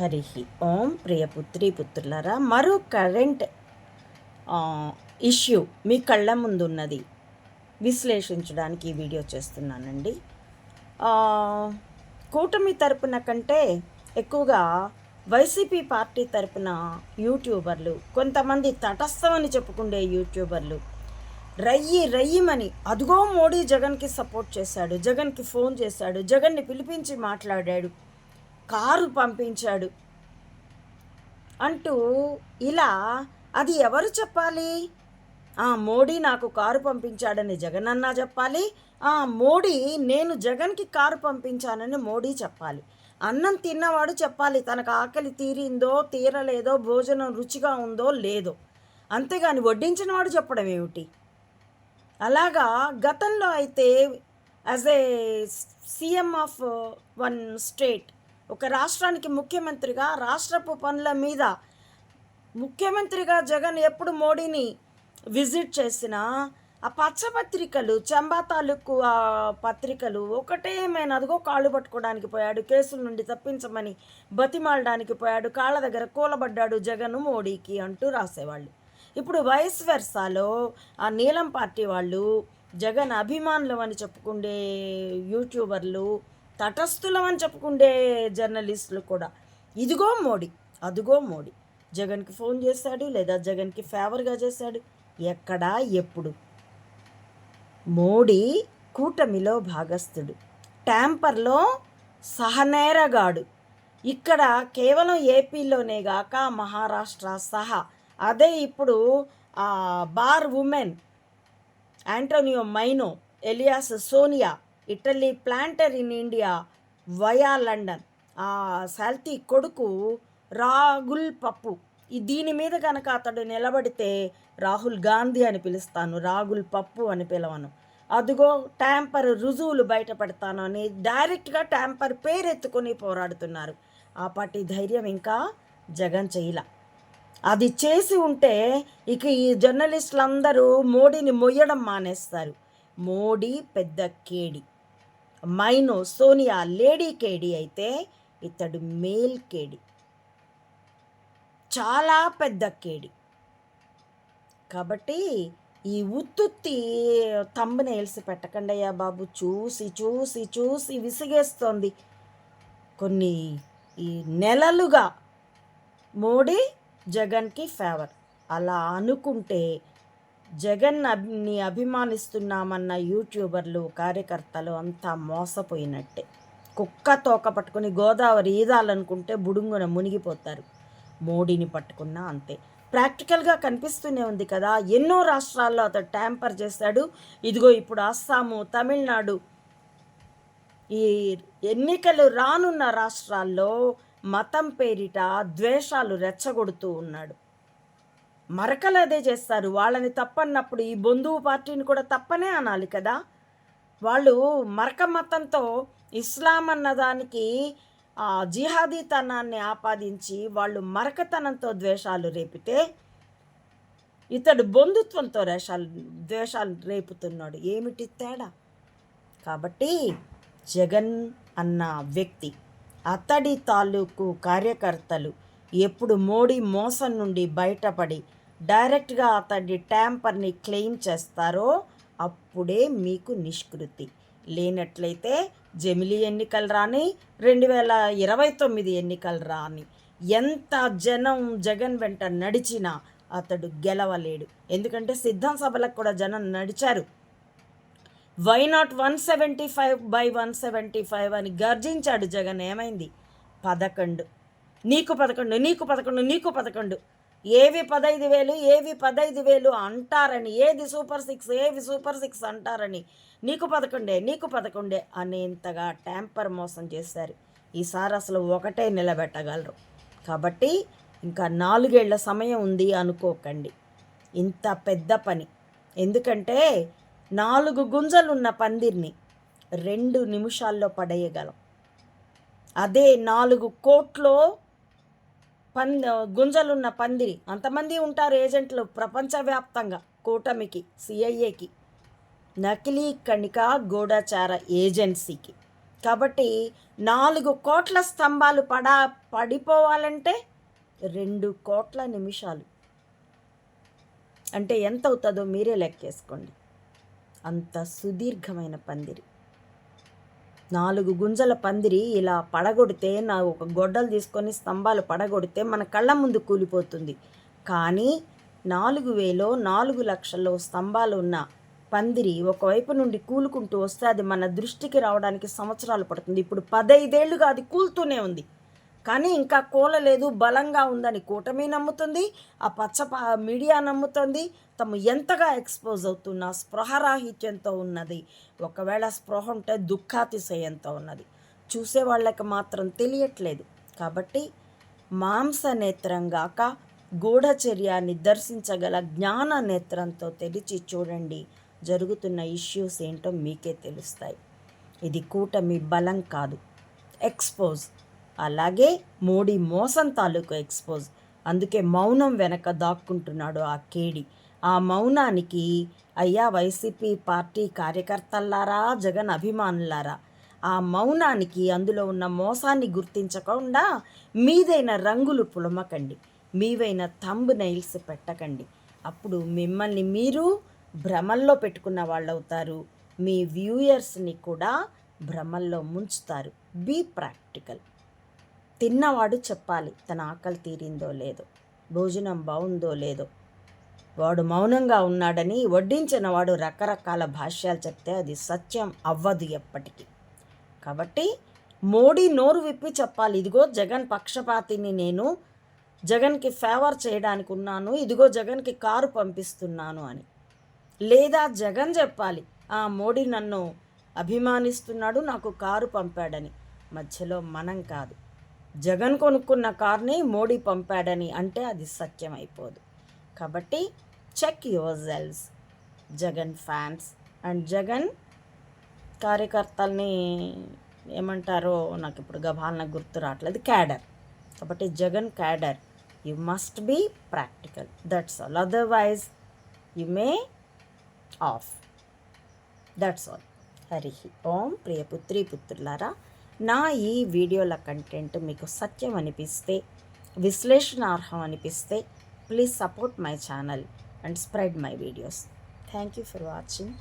హరి ఓం ప్రియ పుత్రి పుత్రులరా మరో current issue మీ కళ్ళ ముందు ఉన్నది విశ్లేషించడానికి ఈ వీడియో చేస్తున్నానండి. కూటమి తరపున కంటే ఎక్కువగా వైసీపీ పార్టీ తరపున యూట్యూబర్లు కొంతమంది తటస్థమని చెప్పుకుండే యూట్యూబర్లు రయ్యి రయ్యమని అదుగో మోడీ జగన్కి సపోర్ట్ చేశాడు జగన్కి ఫోన్ చేశాడు జగన్ని పిలిపించి మాట్లాడాడు. కారు పంపించాడు. అంటూ ఇలా అది ఎవరు చెప్పాలి? ఆ మోడీ నాకు కారు పంపించాడని జగన్ అన్నా చెప్పాలి. ఆ మోడీ నేను జగన్కి కారు పంపించానని మోడీ చెప్పాలి. అన్నం తిన్నవాడు చెప్పాలి తనకు ఆకలి తీరిందో తీరలేదో భోజనం రుచిగా ఉందో లేదో. అంతేగాని వడ్డించిన వాడు చెప్పడం ఏమిటి? అలాగా గతంలో అయితే as a CM of one state ఒక రాష్ట్రానికి ముఖ్యమంత్రిగా రాష్ట్రపు పనుల మీద ముఖ్యమంత్రిగా జగన్ ఎప్పుడు మోడీని విజిట్ చేసినా ఆ పచ్చపత్రికలు చంబా తాలూకు ఆ పత్రికలు ఒకటే ఏమైనా అదిగో కాళ్ళు పట్టుకోవడానికి పోయాడు కేసుల నుండి తప్పించమని బతిమాలడానికి పోయాడు కాళ్ళ దగ్గర కూలబడ్డాడు జగన్ మోడీకి అంటూ రాసేవాళ్ళు. ఇప్పుడు వైస్ వెర్సాలో ఆ నీలం పార్టీ వాళ్ళు జగన్ అభిమానులు అని చెప్పుకుండే యూట్యూబర్లు తటస్థులం అని చెప్పుకుండే జర్నలిస్టులు కూడా. ఇదిగో మోడీ అదిగో మోడీ. జగన్కి ఫోన్ చేశాడు లేదా జగన్కి ఫేవర్గా చేశాడు ఎక్కడా ఎప్పుడు? మోడీ కూటమిలో భాగస్థుడు ట్యాంపర్లో సహనేరగాడు. ఇక్కడ కేవలం ఏపీలోనే గాక మహారాష్ట్ర సహా. అదే ఇప్పుడు ఆ bar women Antonio Maino alias Sonia Italy planter in India via London. ఆ సాల్తీ కొడుకు రాగుల్ పప్పు. ఈ దీని మీద కనుక అతడు నిలబడితే రాహుల్ గాంధీ అని పిలుస్తాను రాగుల్ పప్పు అని పిలవను. అదిగో ట్యాంపర్ రుజువులు బయటపడతాను అని డైరెక్ట్గా ట్యాంపర్ పేరెత్తుకొని పోరాడుతున్నారు. ఆ పార్టీ ధైర్యం ఇంకా జగన్ చేయలా అది చేసి ఉంటే ఇక ఈ జర్నలిస్టులందరూ మోడీని మొయ్యడం మానేస్తారు. మోడీ పెద్ద కేడి. మైనో సోనియా లేడీ కేడి అయితే ఇతడు మేల్ కేడి. చాలా పెద్ద కేడి. కాబట్టి ఈ ఉత్తుత్తి తమ్మునేల్సి పెట్టకండి అయ్యా బాబు. చూసి చూసి చూసి విసిగేస్తోంది. కొన్ని ఈ నెలలుగా మోడీ జగన్కి ఫేవర్. అలా అనుకుంటే జగన్ని అభిమానిస్తున్నామన్న యూట్యూబర్లు కార్యకర్తలు అంతా మోసపోయినట్టే. కుక్క తోక పట్టుకుని గోదావరి ఈదాలనుకుంటే బుడుంగున మునిగిపోతారు. మోడీని పట్టుకున్నా అంతే. ప్రాక్టికల్గా కనిపిస్తూనే ఉంది కదా ఎన్నో రాష్ట్రాల్లో అతడు ట్యాంపర్ చేశాడు. ఇదిగో ఇప్పుడు అస్సాము తమిళనాడు. ఈ ఎన్నికలు రానున్న రాష్ట్రాల్లో మతం పేరిట ద్వేషాలు రెచ్చగొడుతూ ఉన్నాడు. మరకలు అదే చేస్తారు. వాళ్ళని తప్పన్నప్పుడు ఈ బంధువు పార్టీని కూడా తప్పనే అనాలి కదా. వాళ్ళు మరక మతంతో ఇస్లాం అన్నదానికి ఆ జిహాదీతనాన్ని ఆపాదించి వాళ్ళు మరకతనంతో ద్వేషాలు రేపితే ఇతడు బంధుత్వంతో రేషాలు ద్వేషాలు రేపుతున్నాడు. ఏమిటి తేడా? కాబట్టి జగన్ అన్న వ్యక్తి అతడి తాలూకు కార్యకర్తలు ఎప్పుడు మోడీ మోసం నుండి బయటపడి డైరెక్ట్గా అతడి ట్యాంపర్ని క్లెయిమ్ చేస్తారో అప్పుడే మీకు నిష్కృతి. లేనట్లయితే జమిలీ ఎన్నికలు రాని రెండు వేల ఇరవై తొమ్మిది ఎన్నికలు రాని ఎంత జనం జగన్ వెంట నడిచినా అతడు గెలవలేడు. ఎందుకంటే సిద్ధం సభలకు కూడా జనం నడిచారు. Why not one seventy five by one seventy five అని గర్జించాడు జగన్. ఏమైంది? పదకొండు. నీకు పదకొండు నీకు పదకొండు నీకు పదకొండు. ఏవి పదైదు వేలు ఏవి పదైదు వేలు అంటారని ఏది సూపర్ సిక్స్ ఏవి సూపర్ సిక్స్ అంటారని నీకు పదకొండే నీకు పదకొండే అనేంతగా ట్యాంపర్ మోసం చేశారు. ఈసారి అసలు ఒకటే నిలబెట్టగలరు. కాబట్టి ఇంకా నాలుగేళ్ళ సమయం ఉంది అనుకోకండి. ఇంత పెద్ద పని. ఎందుకంటే నాలుగు గుంజలున్న పందిర్ని రెండు నిమిషాల్లో పడేయగలం. అదే నాలుగు కోట్లో పం గుంజలున్న పందిరి. అంతమంది ఉంటారు ఏజెంట్లు ప్రపంచవ్యాప్తంగా కూటమికి సిఐఏకి. నకిలీ కణిక గూఢచార ఏజెన్సీకి. కాబట్టి నాలుగు కోట్ల స్తంభాలు పడా పడిపోవాలంటే రెండు కోట్ల నిమిషాలు. అంటే ఎంత అవుతుందో మీరే లెక్కేసుకోండి. అంత సుదీర్ఘమైన పందిరి. నాలుగు గుంజల పందిరి ఇలా పడగొడితే నా ఒక గొడ్డలు తీసుకొని స్తంభాలు పడగొడితే మన కళ్ళ ముందు కూలిపోతుంది. కానీ నాలుగు వేలో నాలుగు లక్షల్లో స్తంభాలు ఉన్న పందిరి ఒకవైపు నుండి కూలుకుంటూ వస్తే అది మన దృష్టికి రావడానికి సంవత్సరాలు పడుతుంది. ఇప్పుడు పదైదేళ్ళుగా అది కూలుతూనే ఉంది. కానీ ఇంకా కూలలేదు బలంగా ఉందని కూటమి నమ్ముతుంది ఆ పచ్చ మీడియా నమ్ముతుంది తమ ఎంతగా ఎక్స్పోజ్ అవుతున్న స్పృహరాహిత్యంతో ఉన్నది. ఒకవేళ స్పృహ ఉంటే దుఃఖాతిశయంతో ఉన్నది. చూసే వాళ్ళకి మాత్రం తెలియట్లేదు. కాబట్టి మాంస నేత్రంగాక గూఢచర్యాన్ని దర్శించగల జ్ఞాన నేత్రంతో తెరిచి చూడండి. జరుగుతున్న ఇష్యూస్ ఏంటో మీకే తెలుస్తాయి. ఇది కూటమి బలం కాదు. ఎక్స్పోజ్. అలాగే మోడీ మోసం తాలూకు ఎక్స్పోజ్. అందుకే మౌనం వెనక దాక్కుంటున్నాడు ఆ కేడి. ఆ మౌనానికి అయ్యా వైసీపీ పార్టీ కార్యకర్తల్లారా జగన్ అభిమానులారా ఆ మౌనానికి అందులో ఉన్న మోసాన్ని గుర్తించకుండా మీదైన రంగులు పులమకండి. మీవైన థంబ్ నైల్స్ పెట్టకండి. అప్పుడు మిమ్మల్ని మీరు భ్రమల్లో పెట్టుకున్న వాళ్ళు అవుతారు మీ వ్యూయర్స్ని కూడా భ్రమల్లో ముంచుతారు. Be practical. తిన్నవాడు చెప్పాలి తన ఆకలి తీరిందో లేదో భోజనం బాగుందో లేదో. వాడు మౌనంగా ఉన్నాడని వడ్డించిన వాడు రకరకాల భాష్యాలు చెప్తే అది సత్యం అవ్వదు ఎప్పటికీ. కాబట్టి మోడీ నోరు విప్పి చెప్పాలి ఇదిగో జగన్ పక్షపాతిని నేను జగన్కి ఫేవర్ చేయడానికి ఉన్నాను ఇదిగో జగన్కి కారు పంపిస్తున్నాను అని. లేదా జగన్ చెప్పాలి ఆ మోడీ నన్ను అభిమానిస్తున్నాడు నాకు కారు పంపాడని. మధ్యలో మనం కాదు. జగన్ కొనుక్కున్న కార్ని మోడీ పంపాడని అంటే అది సత్యం అయిపోదు కాబట్టి check yourselves Jagan fans and Jagan కార్యకర్తల్ని ఏమంటారో నాకు ఇప్పుడు గభాలన గుర్తు రావట్లేదు. క్యాడర్ కాబట్టి Jagan cadre you must be practical that's all otherwise you may off that's all Hari Om ప్రియపుత్రి పుత్రులారా నా ఈ వీడియోల కంటెంట్ మీకు సత్యం అనిపిస్తే విశ్లేషణార్హం అనిపిస్తే please support my channel and spread my videos thank you for watching